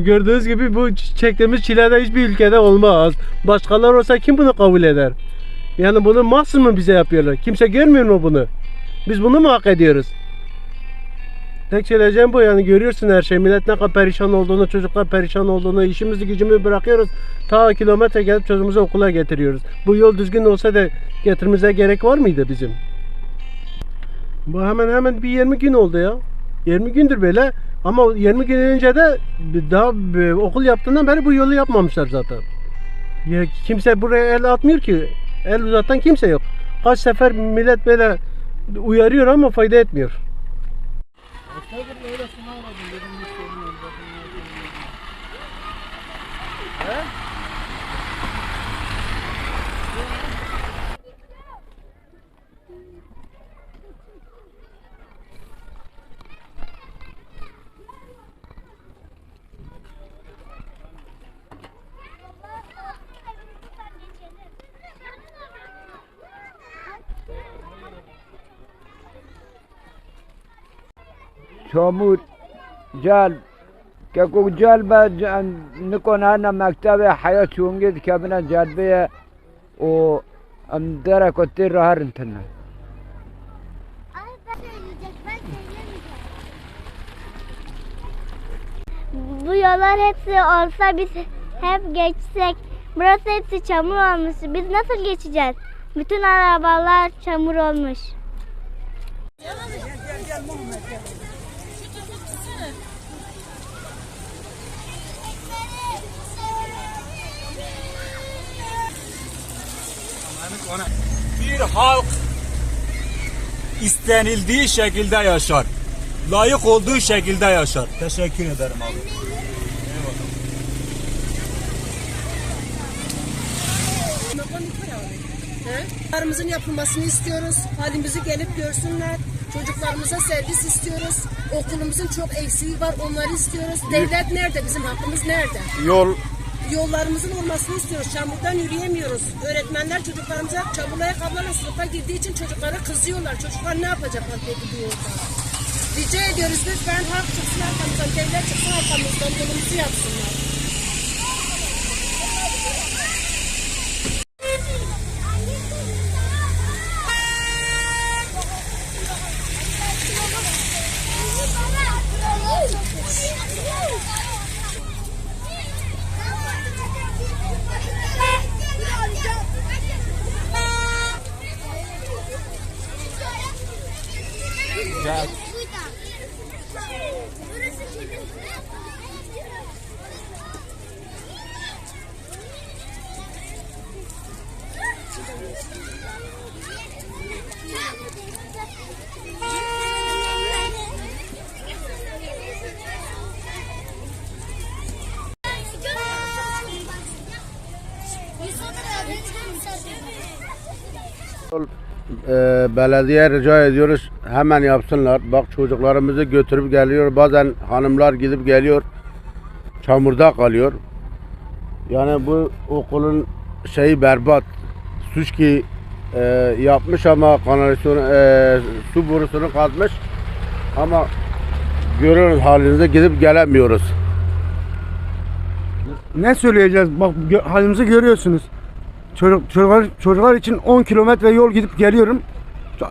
Gördüğünüz gibi bu çektiğimiz çilede hiçbir ülkede olmaz. Başkaları olsa kim bunu kabul eder? Yani bunu mahsus mu bize yapıyorlar? Kimse görmüyor mu bunu? Biz bunu mu hak ediyoruz? Tek söyleyeceğim bu yani görüyorsun her şey. Millet ne kadar perişan olduğunu, çocuklar perişan olduğunu, işimizi gücümüzü bırakıyoruz. Ta kilometre gelip çocuğumuzu okula getiriyoruz. Bu yol düzgün olsa da getirmemize gerek var mıydı bizim? Bu hemen hemen bir 20 gün oldu ya. 20 gündür böyle ama 20 gün önce de daha bir okul yaptığından beri bu yolu yapmamışlar zaten. Ya kimse buraya el atmıyor ki. El uzatan kimse yok. Kaç sefer millet böyle uyarıyor ama fayda etmiyor. çamur جل که کو جل به نکنه نه مکتب حیات چونگی که بنا جلبه و ام دره کتی راه رنتنه Ay ben söyleyecek, ben söyleyemeyeceğim. Bu yollar hepsi olsa biz hep geçsek. Burası hepsi çamur olmuş. Biz nasıl geçeceğiz? Bütün arabalar çamur olmuş. Bir halk istenildiği şekilde yaşar. Layık olduğu şekilde yaşar. Teşekkür ederim abi. Çocuklarımızın yapılmasını istiyoruz. Halimizi gelip görsünler. Çocuklarımıza servis istiyoruz. Okulumuzun çok eksiği var. Onları istiyoruz. Devlet nerede? Bizim hakkımız nerede? Yol Yollarımızın olmasını istiyoruz. Çamurdan yürüyemiyoruz. Öğretmenler çocuklarımıza çamurlu ayakkabılarla sınıfa girdiği için çocuklara kızıyorlar. Çocuklar ne yapacaklar peki bu yolda? Rica ediyoruz lütfen halk çıksın arkamızdan, devlet çıksın arkamızdan, yolumuzu yapsınlar. E, belediye rica ediyoruz hemen yapsınlar. Bak çocuklarımızı götürüp geliyor. Bazen hanımlar gidip geliyor. Çamurda kalıyor. Yani bu okulun şeyi berbat. Suç ki e, yapmış ama kanalizasyon e, su borusunu kazmış. Ama görüyoruz halinize gidip gelemiyoruz. Ne söyleyeceğiz? Bak halimizi görüyorsunuz. Çocuk, çocuklar, çocuklar için 10 kilometre yol gidip geliyorum.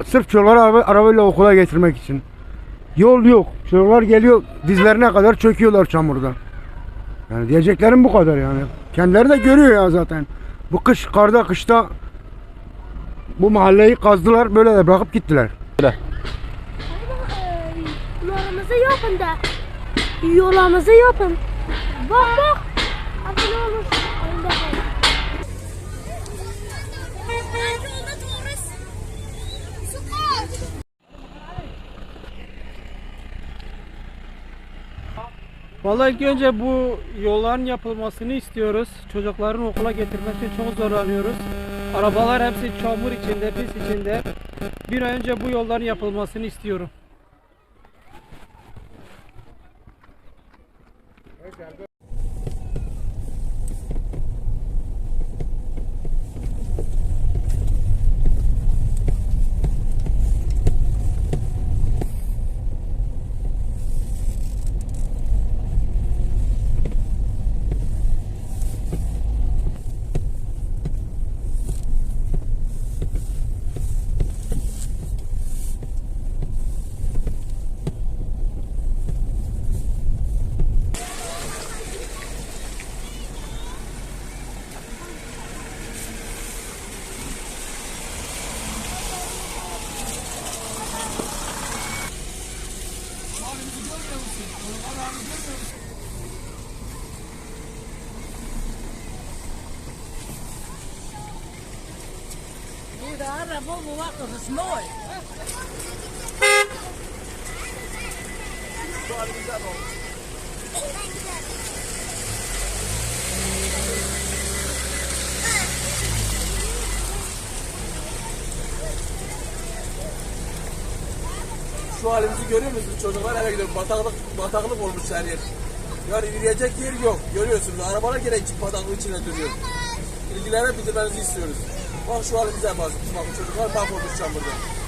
Sırf çocukları araba, arabayla okula getirmek için. Yol yok. Çocuklar geliyor dizlerine kadar çöküyorlar çamurda. Yani diyeceklerim bu kadar yani. Kendileri de görüyor ya zaten. Bu kış karda kışta bu mahalleyi kazdılar böyle de bırakıp gittiler. Yolumuzu yapın da. Yolumuzu yapın. Bak bak. Abi ne Vallahi ilk önce bu yolların yapılmasını istiyoruz. Çocukların okula getirmesi çok zorlanıyoruz. Arabalar hepsi çamur içinde, pis içinde. Bir an önce bu yolların yapılmasını istiyorum. Şu halimizi görüyor musunuz? Çocuklar eve gidiyor. Bataklık, bataklık olmuş her yer. Yani yürüyecek yer yok. Görüyorsunuz. Arabalar gene içi bataklığın içine duruyor. İlgilere bildirmenizi istiyoruz. Halimize bak. Bakın çocuklar mahvolmuş çamurda.